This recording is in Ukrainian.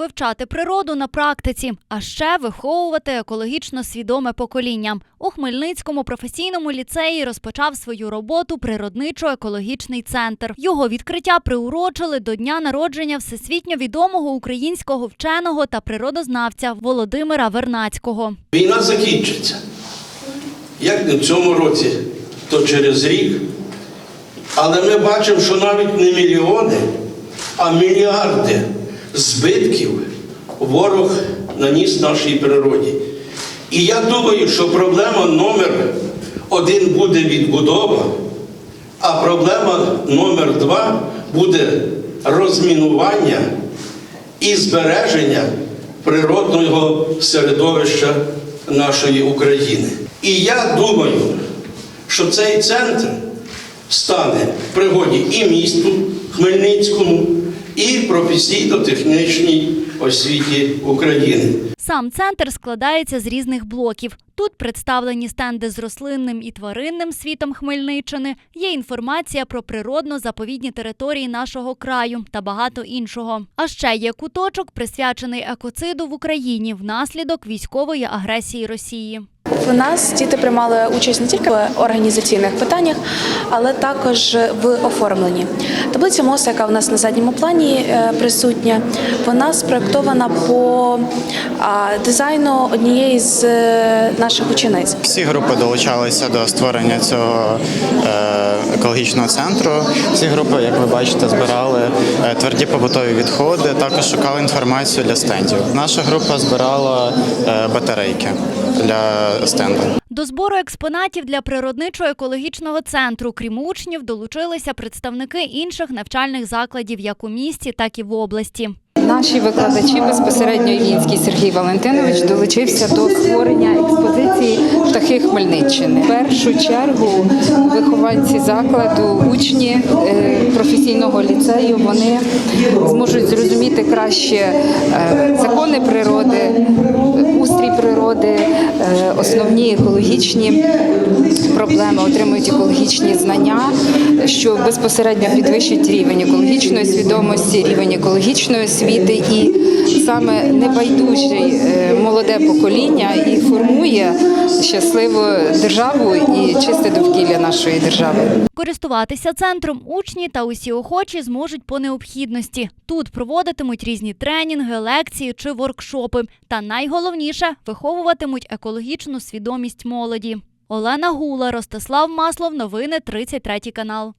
вивчати природу на практиці, а ще виховувати екологічно свідоме покоління. У Хмельницькому професійному ліцеї розпочав свою роботу природничо-екологічний центр. Його відкриття приурочили до дня народження всесвітньо відомого українського вченого та природознавця Володимира Вернацького. Війна закінчиться. Як не в цьому році, то через рік. Але ми бачимо, що навіть не мільйони, а мільярди збитків ворог наніс нашій природі. І я думаю, що проблема номер один буде відбудова, а проблема номер два буде розмінування і збереження природного середовища нашої України. І я думаю, що цей центр стане в пригоді і місту Хмельницькому, і професійно-технічній освіті України. Сам центр складається з різних блоків. Тут представлені стенди з рослинним і тваринним світом Хмельниччини, є інформація про природно-заповідні території нашого краю та багато іншого. А ще є куточок, присвячений екоциду в Україні внаслідок військової агресії Росії. В нас діти приймали участь не тільки в організаційних питаннях, але також в оформленні. Таблиця МОСа, яка в нас на задньому плані е, присутня, вона спроектована по дизайну однієї з е, наших учениць. Всі групи долучалися до створення цього е, екологічного центру. Всі групи, як ви бачите, збирали тверді побутові відходи, також шукали інформацію для стендів. Наша група збирала батарейки для стенду. До збору експонатів для природничо-екологічного центру, крім учнів, долучилися представники інших навчальних закладів як у місті, так і в області. Наші викладачі безпосередньо Ілінський Сергій Валентинович долучився до створення експозиції птахи Хмельниччини. В першу чергу вихованці закладу, учні е, професійного ліцею, вони зможуть зрозуміти краще е, закони природи, основні екологічні проблеми, отримують екологічні знання, що безпосередньо підвищить рівень екологічної свідомості, рівень екологічної освіти, і саме небайдуже е, молоде покоління і формує щасливу державу і чисте довкілля нашої держави. Користуватися центром учні та усі охочі зможуть по необхідності. Тут проводитимуть різні тренінги, лекції чи воркшопи. Та найголовніше виховуватимуть екологічну свідомість молоді. Олена Гула, Ростислав Маслов. Новини 33 канал.